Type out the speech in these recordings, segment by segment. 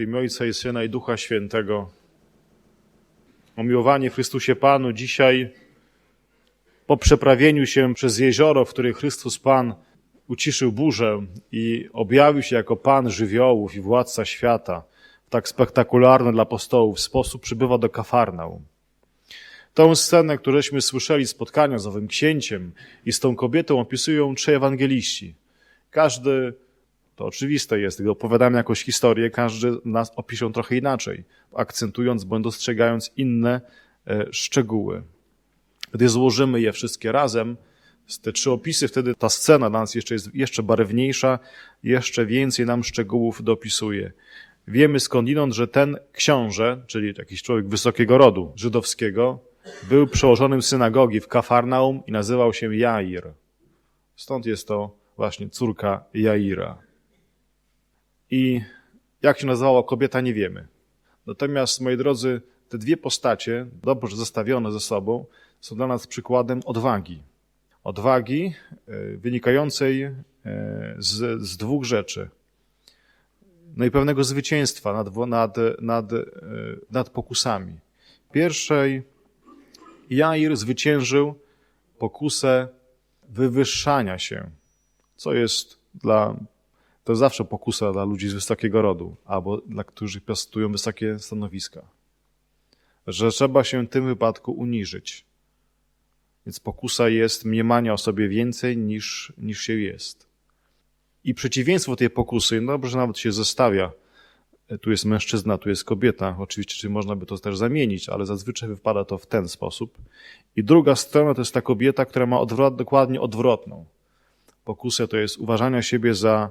Imię Ojca i Syna i Ducha Świętego. O miłowanie w Chrystusie Panu dzisiaj po przeprawieniu się przez jezioro, w którym Chrystus Pan uciszył burzę i objawił się jako Pan żywiołów i władca świata, w tak spektakularny dla apostołów sposób przybywa do Kafarnaum. Tą scenę, któręśmy słyszeli spotkania z owym księciem i z tą kobietą opisują trzej ewangeliści. Każdy, to oczywiste jest, gdy opowiadamy jakąś historię, każdy nas opiszą trochę inaczej, akcentując bądź dostrzegając inne e, szczegóły. Gdy złożymy je wszystkie razem, te trzy opisy, wtedy ta scena dla nas jeszcze jest jeszcze barwniejsza, jeszcze więcej nam szczegółów dopisuje. Wiemy skądinąd, że ten książę, czyli jakiś człowiek wysokiego rodu żydowskiego, był przełożonym synagogi w Kafarnaum i nazywał się Jair. Stąd jest to właśnie córka Jaira. I jak się nazywała kobieta, nie wiemy. Natomiast, moi drodzy, te dwie postacie, dobrze zestawione ze sobą, są dla nas przykładem odwagi. Odwagi e, wynikającej e, z, z dwóch rzeczy. No i pewnego zwycięstwa nad, nad, nad, e, nad pokusami. Pierwszej Jair zwyciężył pokusę wywyższania się, co jest dla, to zawsze pokusa dla ludzi z wysokiego rodu, albo dla którzy piastują wysokie stanowiska. Że trzeba się w tym wypadku uniżyć. Więc pokusa jest mniemania o sobie więcej niż, niż się jest. I przeciwieństwo tej pokusy, no dobrze nawet się zestawia. Tu jest mężczyzna, tu jest kobieta. Oczywiście, czy można by to też zamienić, ale zazwyczaj wypada to w ten sposób. I druga strona to jest ta kobieta, która ma odwrot, dokładnie odwrotną. Pokusę to jest uważania siebie za,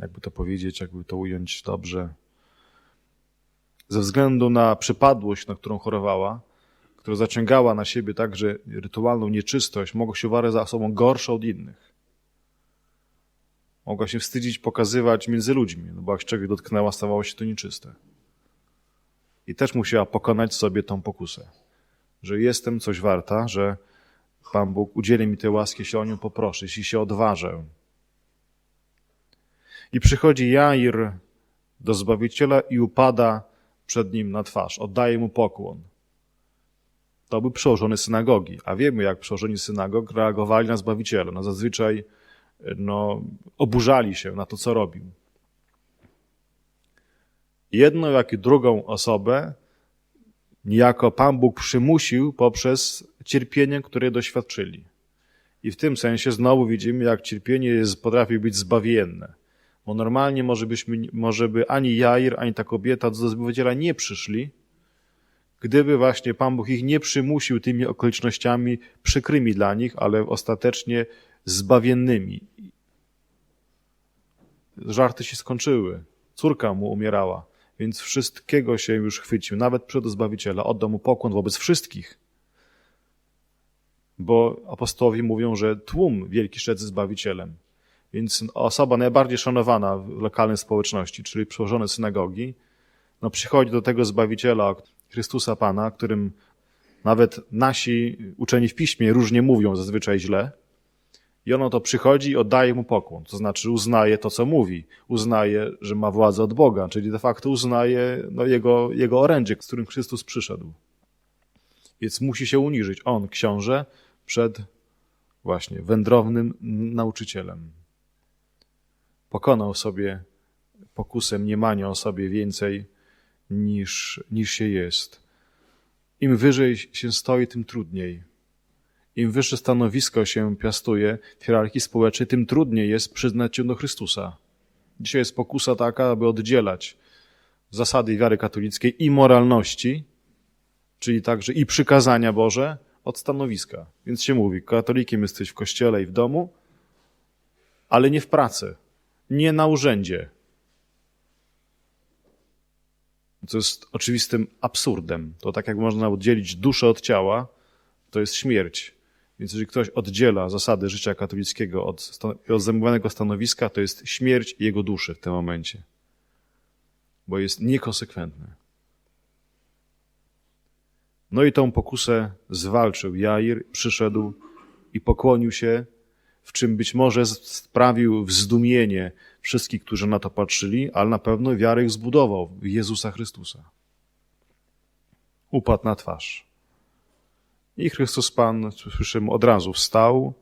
jakby to powiedzieć, jakby to ująć dobrze, ze względu na przypadłość, na którą chorowała, która zaciągała na siebie także rytualną nieczystość, mogła się uważać za osobą gorszą od innych. Mogła się wstydzić pokazywać między ludźmi, no bo jak czegoś dotknęła, stawało się to nieczyste. I też musiała pokonać sobie tą pokusę, że jestem coś warta, że Pan Bóg udzieli mi tej łaski, jeśli o nią poproszę, jeśli się odważę. I przychodzi Jair do Zbawiciela i upada przed nim na twarz, oddaje mu pokłon to był przełożony synagogi. A wiemy, jak przełożeni synagog reagowali na Zbawiciela. No zazwyczaj no, oburzali się na to, co robił. Jedną, jak i drugą osobę niejako Pan Bóg przymusił poprzez cierpienie, które doświadczyli. I w tym sensie znowu widzimy, jak cierpienie jest, potrafi być zbawienne. Bo normalnie może, byśmy, może by ani Jair, ani ta kobieta do Zbawiciela nie przyszli, gdyby właśnie Pan Bóg ich nie przymusił tymi okolicznościami przykrymi dla nich, ale ostatecznie zbawiennymi. Żarty się skończyły. Córka mu umierała, więc wszystkiego się już chwycił, nawet przed Zbawiciela. Oddał mu pokłon wobec wszystkich. Bo apostołowie mówią, że tłum wielki szedł z Zbawicielem. Więc osoba najbardziej szanowana w lokalnej społeczności, czyli przełożone synagogi, no przychodzi do tego Zbawiciela, Chrystusa Pana, którym nawet nasi uczeni w piśmie różnie mówią, zazwyczaj źle. I ono to przychodzi i oddaje mu pokłon. To znaczy uznaje to, co mówi. Uznaje, że ma władzę od Boga, czyli de facto uznaje no, jego, jego orędzie, z którym Chrystus przyszedł. Więc musi się uniżyć. On, książę, przed właśnie wędrownym nauczycielem. Pokonał sobie pokusę mniemania o sobie więcej niż, niż się jest. Im wyżej się stoi, tym trudniej. Im wyższe stanowisko się piastuje w hierarchii społecznej, tym trudniej jest przyznać się do Chrystusa. Dzisiaj jest pokusa taka, aby oddzielać zasady wiary katolickiej i moralności, czyli także i przykazania Boże, od stanowiska. Więc się mówi, katolikiem jesteś w kościele i w domu, ale nie w pracy, nie na urzędzie, co jest oczywistym absurdem. To tak jak można oddzielić duszę od ciała, to jest śmierć. Więc jeżeli ktoś oddziela zasady życia katolickiego od, od zajmowanego stanowiska, to jest śmierć jego duszy w tym momencie. Bo jest niekonsekwentny. No i tą pokusę zwalczył Jair, przyszedł i pokłonił się w czym być może sprawił wzdumienie wszystkich, którzy na to patrzyli, ale na pewno wiarę ich zbudował w Jezusa Chrystusa. Upadł na twarz. I Chrystus Pan, słyszymy, od razu wstał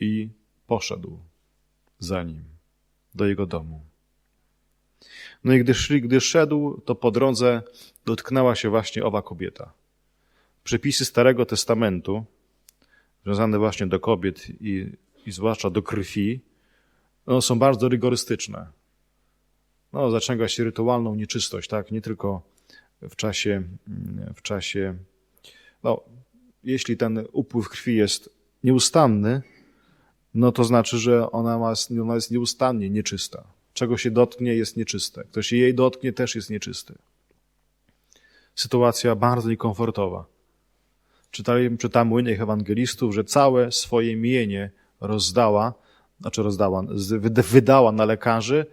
i poszedł za nim do jego domu. No i gdy, szli, gdy szedł, to po drodze dotknęła się właśnie owa kobieta. Przepisy Starego Testamentu, związane właśnie do kobiet i, i zwłaszcza do krwi, no, są bardzo rygorystyczne. No, zaciąga się rytualną nieczystość, tak? Nie tylko w czasie, w czasie, no, jeśli ten upływ krwi jest nieustanny, no to znaczy, że ona, ma, ona jest nieustannie nieczysta. Czego się dotknie, jest nieczyste. Kto się jej dotknie, też jest nieczysty. Sytuacja bardzo niekomfortowa. Czytamy, czytamy u innych ewangelistów, że całe swoje mienie rozdała, znaczy rozdała, wydała na lekarzy,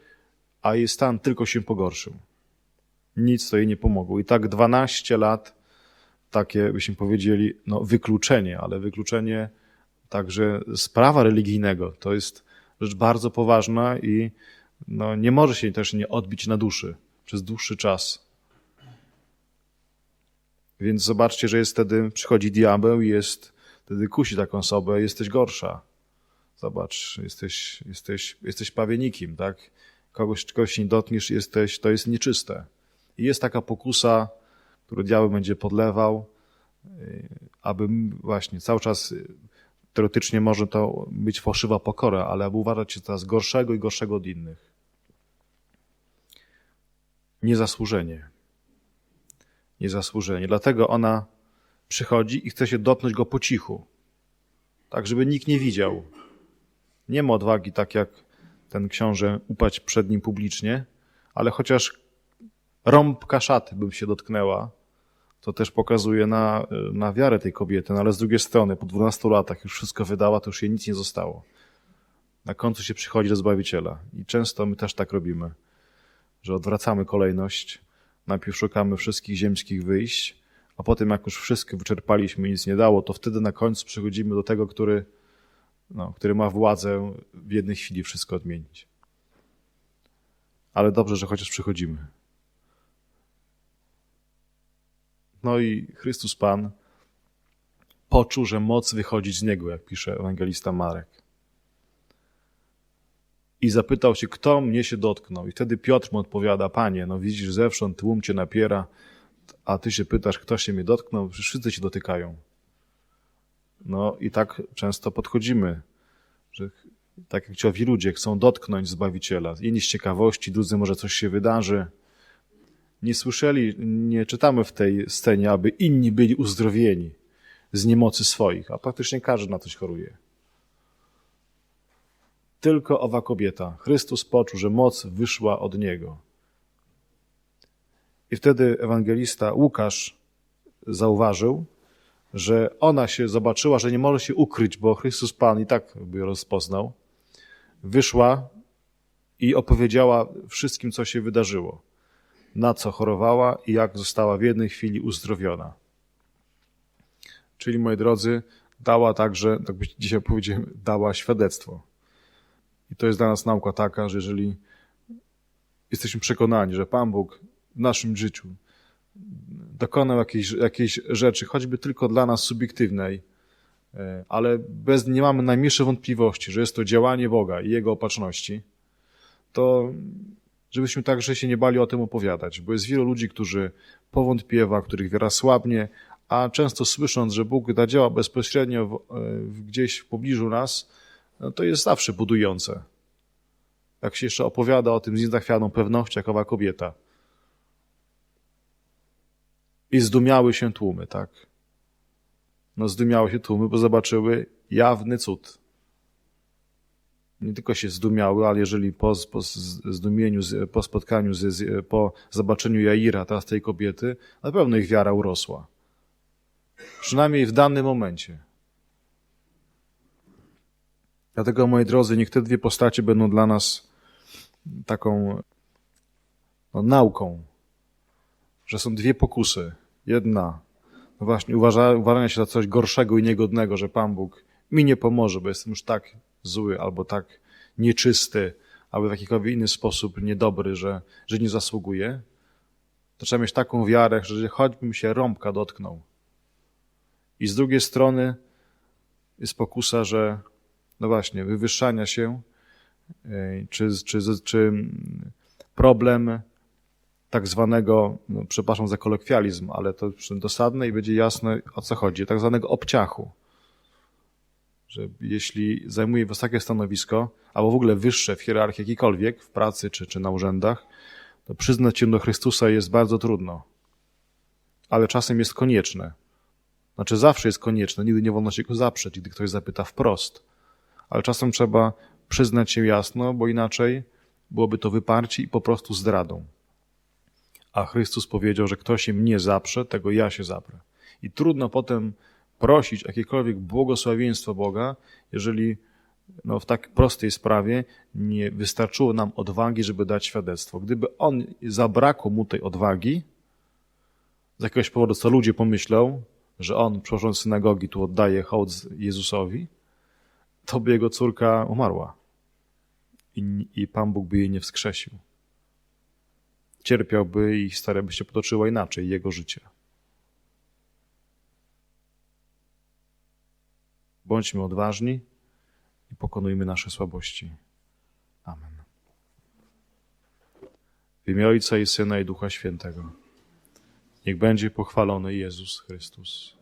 a jej stan tylko się pogorszył. Nic to jej nie pomogło. I tak 12 lat, takie byśmy powiedzieli, no wykluczenie, ale wykluczenie także z prawa religijnego. To jest rzecz bardzo poważna i no, nie może się też nie odbić na duszy przez dłuższy czas. Więc zobaczcie, że jest wtedy, przychodzi diabeł i jest, wtedy kusi taką osobę, jesteś gorsza. Zobacz, jesteś, jesteś, jesteś pawienikiem, tak? Kogoś, kogoś nie dotkniesz, jesteś, to jest nieczyste. I jest taka pokusa, którą diabeł będzie podlewał, y, aby właśnie cały czas y, teoretycznie może to być fałszywa pokora, ale aby uważać się coraz gorszego i gorszego od innych. Niezasłużenie. Niezasłużenie. Dlatego ona przychodzi i chce się dotknąć go po cichu, tak żeby nikt nie widział. Nie ma odwagi, tak jak ten książę, upać przed nim publicznie, ale chociaż rąbka szaty bym się dotknęła, to też pokazuje na, na wiarę tej kobiety. No ale z drugiej strony, po 12 latach już wszystko wydała, to już jej nic nie zostało. Na końcu się przychodzi do Zbawiciela. I często my też tak robimy, że odwracamy kolejność. Najpierw szukamy wszystkich ziemskich wyjść, a potem jak już wszystko wyczerpaliśmy i nic nie dało, to wtedy na końcu przychodzimy do tego, który, no, który ma władzę w jednej chwili wszystko odmienić. Ale dobrze, że chociaż przychodzimy. No i Chrystus Pan poczuł, że moc wychodzi z niego, jak pisze ewangelista Marek. I zapytał się, kto mnie się dotknął. I wtedy Piotr mu odpowiada, panie, no widzisz, zewsząd tłum cię napiera, a ty się pytasz, kto się mnie dotknął, przecież wszyscy się dotykają. No i tak często podchodzimy, że tak jak ci owi ludzie chcą dotknąć Zbawiciela. Jedni z ciekawości, drudzy może coś się wydarzy, nie słyszeli, nie czytamy w tej scenie, aby inni byli uzdrowieni z niemocy swoich, a praktycznie każdy na coś choruje. Tylko owa kobieta. Chrystus poczuł, że moc wyszła od niego. I wtedy ewangelista Łukasz zauważył, że ona się zobaczyła, że nie może się ukryć, bo Chrystus Pan i tak by rozpoznał. Wyszła i opowiedziała wszystkim, co się wydarzyło na co chorowała i jak została w jednej chwili uzdrowiona. Czyli, moi drodzy, dała także, tak byś dzisiaj powiedziałem, dała świadectwo. I to jest dla nas nauka taka, że jeżeli jesteśmy przekonani, że Pan Bóg w naszym życiu dokonał jakiejś, jakiejś rzeczy, choćby tylko dla nas subiektywnej, e, ale bez, nie mamy najmniejszej wątpliwości, że jest to działanie Boga i Jego opatrzności, to żebyśmy także się nie bali o tym opowiadać, bo jest wielu ludzi, którzy powątpiewa, których wiara słabnie, a często słysząc, że Bóg da działa bezpośrednio w, w, gdzieś w pobliżu nas, no to jest zawsze budujące. Jak się jeszcze opowiada o tym z niezachwianą pewnością, jak owa kobieta. I zdumiały się tłumy, tak? No zdumiały się tłumy, bo zobaczyły jawny cud nie tylko się zdumiały, ale jeżeli po, po zdumieniu, po spotkaniu, po zobaczeniu Jaira, teraz tej kobiety, na pewno ich wiara urosła. Przynajmniej w danym momencie. Dlatego, moi drodzy, niech te dwie postacie będą dla nas taką no, nauką, że są dwie pokusy. Jedna, no właśnie, uważa, uważania się za coś gorszego i niegodnego, że Pan Bóg mi nie pomoże, bo jestem już tak zły albo tak nieczysty, albo w jakikolwiek inny sposób niedobry, że, że nie zasługuję, to trzeba mieć taką wiarę, że choćbym się rąbka dotknął. I z drugiej strony jest pokusa, że no właśnie, wywyższania się, yy, czy, czy, czy problem tak zwanego, no, przepraszam za kolokwializm, ale to dosadne i będzie jasne o co chodzi, tak zwanego obciachu. Że jeśli zajmuje wysokie stanowisko, albo w ogóle wyższe w hierarchii jakikolwiek, w pracy czy, czy na urzędach, to przyznać się do Chrystusa jest bardzo trudno. Ale czasem jest konieczne. Znaczy zawsze jest konieczne, nigdy nie wolno się go zaprzeć, gdy ktoś zapyta wprost. Ale czasem trzeba przyznać się jasno, bo inaczej byłoby to wyparcie i po prostu zdradą. A Chrystus powiedział, że kto się mnie zaprze, tego ja się zaprę. I trudno potem prosić jakiekolwiek błogosławieństwo Boga, jeżeli no, w tak prostej sprawie nie wystarczyło nam odwagi, żeby dać świadectwo. Gdyby on zabrakło mu tej odwagi, z jakiegoś powodu, co ludzie pomyślą, że on, przewodniczący synagogi, tu oddaje hołd Jezusowi, to by jego córka umarła. I, I Pan Bóg by jej nie wskrzesił. Cierpiałby i historia by się potoczyła inaczej, jego życie. Bądźmy odważni i pokonujmy nasze słabości. Amen. W imię Ojca i Syna i Ducha Świętego. Niech będzie pochwalony Jezus Chrystus.